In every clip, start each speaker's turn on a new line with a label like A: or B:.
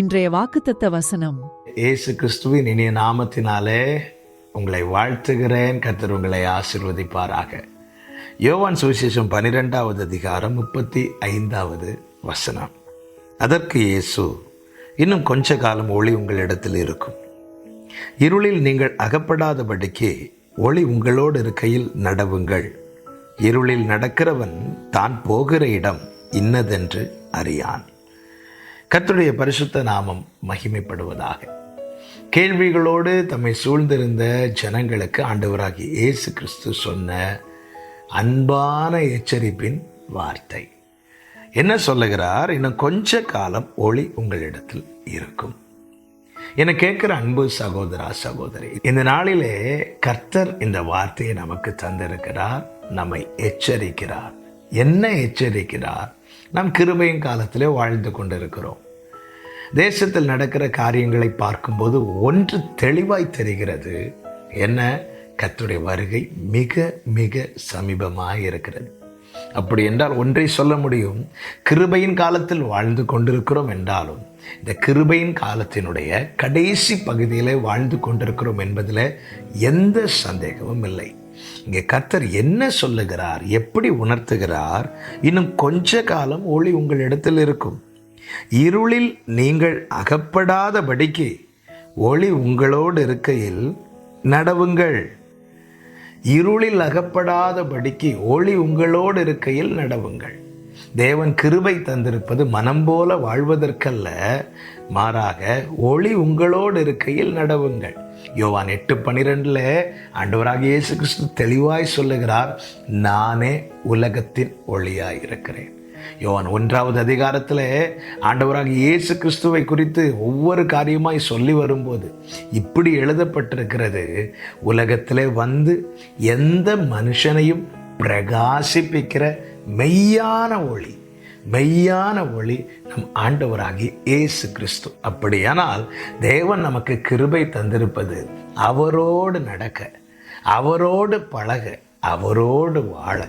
A: இன்றைய வாக்குத்தத்த வசனம்.
B: இயேசு கிறிஸ்துவின் இனிய நாமத்தினாலே உங்களை வாழ்த்துகிறேன். கத்தர் உங்களை ஆசிர்வதிப்பாராக. யோவான் சுவிசேஷம் பனிரெண்டாவது அதிகாரம் முப்பத்தி ஐந்தாவது வசனம். அதற்கு இயேசு இன்னும் கொஞ்ச காலம் ஒளி உங்களிடத்தில் இருக்கும். இருளில் நீங்கள் அகப்படாதபடிக்கு ஒளி உங்களோடு இருக்கையில் நடவுங்கள். இருளில் நடக்கிறவன் தான் போகிற இடம் இன்னதென்று அறியான். கத்துடைய பரிசுத்த நாமம் மகிமைப்படுவதாக. கேள்விகளோடு தம்மை சூழ்ந்திருந்த ஜனங்களுக்கு ஆண்டவராகிய இயேசு கிறிஸ்து சொன்ன அன்பான எச்சரிப்பின் வார்த்தை. என்ன சொல்லுகிறார்? இன்னும் கொஞ்ச காலம் ஒளி உங்களிடத்தில் இருக்கும். என்னை கேட்குற அன்பு சகோதரா சகோதரி இந்த நாளிலே கர்த்தர் இந்த வார்த்தையை நமக்கு தந்திருக்கிறார் நம்மை எச்சரிக்கிறார். என்ன எச்சரிக்கிறார்? நாம் கிருபையின் காலத்திலே வாழ்ந்து கொண்டிருக்கிறோம். தேசத்தில் நடக்கிற காரியங்களை பார்க்கும்போது ஒன்று தெளிவாய் தெரிகிறது. என்ன? கத்துடைய வருகை மிக மிக சமீபமாக இருக்கிறது. அப்படி என்றால் ஒன்றை சொல்ல முடியும். கிருபையின் காலத்தில் வாழ்ந்து கொண்டிருக்கிறோம் என்றாலும் இந்த கிருபையின் காலத்தினுடைய கடைசி பகுதியிலே வாழ்ந்து கொண்டிருக்கிறோம் என்பதில் எந்த சந்தேகமும் இல்லை. இங்கே கர்த்தர் என்ன சொல்லுகிறார்? எப்படி உணர்த்துகிறார்? இன்னும் கொஞ்ச காலம் ஒளி உங்களிடத்தில் இருக்கும். இருளில் நீங்கள் அகப்படாதபடிக்கு ஒளி உங்களோடு இருக்கையில் நடவுங்கள். இருளில் அகப்படாதபடிக்கு ஒளி உங்களோடு இருக்கையில் நடவுங்கள். தேவன் கிருபை தந்திருப்பது மனம் போல வாழ்வதற்கல்ல. மாறாக ஒளி உங்களோடு இருக்கையில் நடவுங்கள். யோவான் எட்டு பன்னிரெண்டில் ஆண்டவராக இயேசு கிறிஸ்து தெளிவாய் சொல்லுகிறார் நானே உலகத்தின் ஒளியாய் இருக்கிறேன். யோவான் ஒன்றாவது அதிகாரத்தில் ஆண்டவராக இயேசு கிறிஸ்துவை குறித்து ஒவ்வொரு காரியமாய் சொல்லி வரும்போது இப்படி எழுதப்பட்டிருக்கிறது உலகத்திலே வந்து எந்த மனுஷனையும் பிரகாசிப்பிக்கிற மெய்யான ஒளி மெய்யான ஒளி நம் ஆண்டவராகி ஏசு கிறிஸ்து. அப்படியானால் தேவன் நமக்கு கிருபை தந்திருப்பது அவரோடு நடக்க அவரோடு பழக அவரோடு வாழ.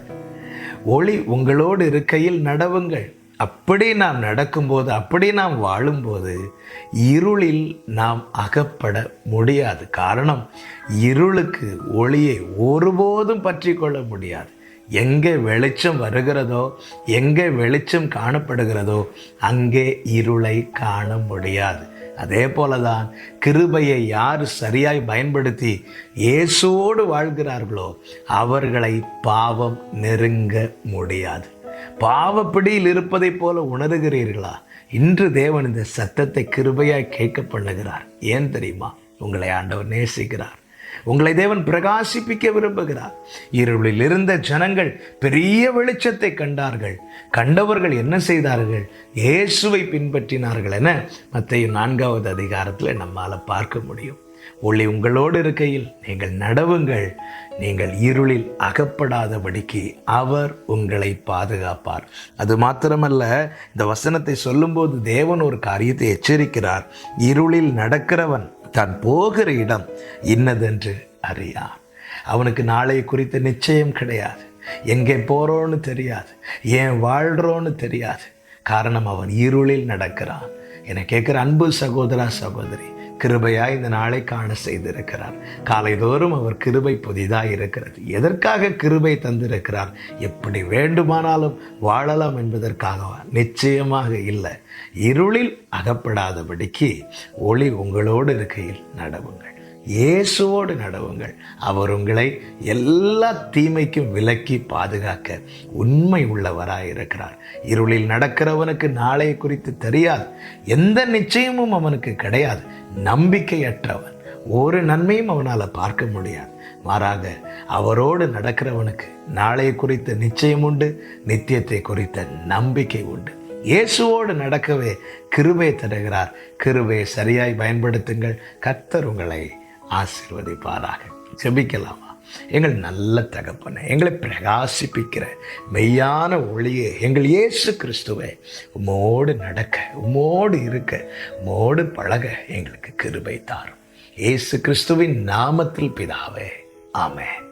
B: ஒளி உங்களோடு இருக்கையில் நடவுங்கள். அப்படி நாம் நடக்கும்போது அப்படி நாம் வாழும்போது இருளில் நாம் அகப்பட முடியாது. காரணம் இருளுக்கு ஒளியை ஒருபோதும் பற்றி கொள்ள முடியாது. எங்கே வெளிச்சம் வருகிறதோ எங்கே வெளிச்சம் காணப்படுகிறதோ அங்கே இருளை காண முடியாது. அதே போல தான் கிருபையை யார் சரியாய் பயன்படுத்தி இயேசுவோடு வாழ்கிறார்களோ அவர்களை பாவம் நெருங்க முடியாது. பாவப்பிடியில் இருப்பதைப் போல உணர்கிறீர்களா? இன்று தேவன் இந்த சத்தத்தை கிருபையாய் கேட்க பண்ணுகிறார். ஏன் தெரியுமா? உங்களை ஆண்டவர் நேசிக்கிறார். உங்களை தேவன் பிரகாசிப்பிக்க விரும்புகிறார். இருளில் இருந்த ஜனங்கள் பெரிய வெளிச்சத்தை கண்டார்கள். கண்டவர்கள் என்ன செய்தார்கள்? இயேசுவை பின்பற்றினார்கள் என மத்திய நான்காவது அதிகாரத்தில் நம்மால் பார்க்க முடியும். ஒளி உங்களோடு இருக்கையில் நீங்கள் நடவுங்கள். நீங்கள் இருளில் அகப்படாதபடிக்கு அவர் உங்களை பாதுகாப்பார். அது மாத்திரமல்ல இந்த வசனத்தை சொல்லும்போது தேவன் ஒரு காரியத்தை எச்சரிக்கிறார். இருளில் நடக்கிறவன் தான் போகிற இடம் இன்னதென்று அறியான் அவனுக்கு நாளை குறித்த நிச்சயம் கிடையாது. எங்கே போகிறோன்னு தெரியாது. ஏன் வாழ்கிறோன்னு தெரியாது. காரணம் அவன் இருளில் நடக்கிறான். என கேட்குற அன்பு சகோதரா சகோதரி கிருபையாய் இந்த நாளை காண செய்திருக்கிறார். காலைதோறும் அவர் கிருபை புதிதாக இருக்கிறது. எதற்காக கிருபை தந்திருக்கிறார்? எப்படி வேண்டுமானாலும் வாழலாம் என்பதற்காகவா நிச்சயமாக இல்லை. இருளில் அகப்படாதபடிக்கு ஒளி உங்களோடு இருக்கையில் நடவுங்கள். இயேசுவோடு நடவுங்கள். அவர் உங்களை எல்லா தீமைக்கும் விலக்கி பாதுகாக்க உண்மை உள்ளவராக இருக்கிறார். இருளில் நடக்கிறவனுக்கு நாளை குறித்து தெரியாது. எந்த நிச்சயமும் அவனுக்கு கிடையாது. நம்பிக்கையற்றவன். ஒரு நன்மையும் அவனால் பார்க்க முடியாது. மாறாக அவரோடு நடக்கிறவனுக்கு நாளை குறித்த நிச்சயம் உண்டு நித்தியத்தை குறித்த நம்பிக்கை உண்டு. இயேசுவோடு நடக்கவே கிருபை தருகிறார். கிருபை சரியாய் பயன்படுத்துங்கள். கத்தர் உங்களை ஆசிர்வதிப்பாராக. செபிக்கலாமா எங்கள் நல்ல தகப்பனை எங்களை பிரகாசிப்பிக்கிற மெய்யான ஒளியே எங்கள் இயேசு கிறிஸ்துவை உமோடு நடக்க உமோடு இருக்க உமோடு பழக எங்களுக்கு கிருபை தாரும். இயேசு கிறிஸ்துவின் நாமத்தில் பிதாவே ஆமென்.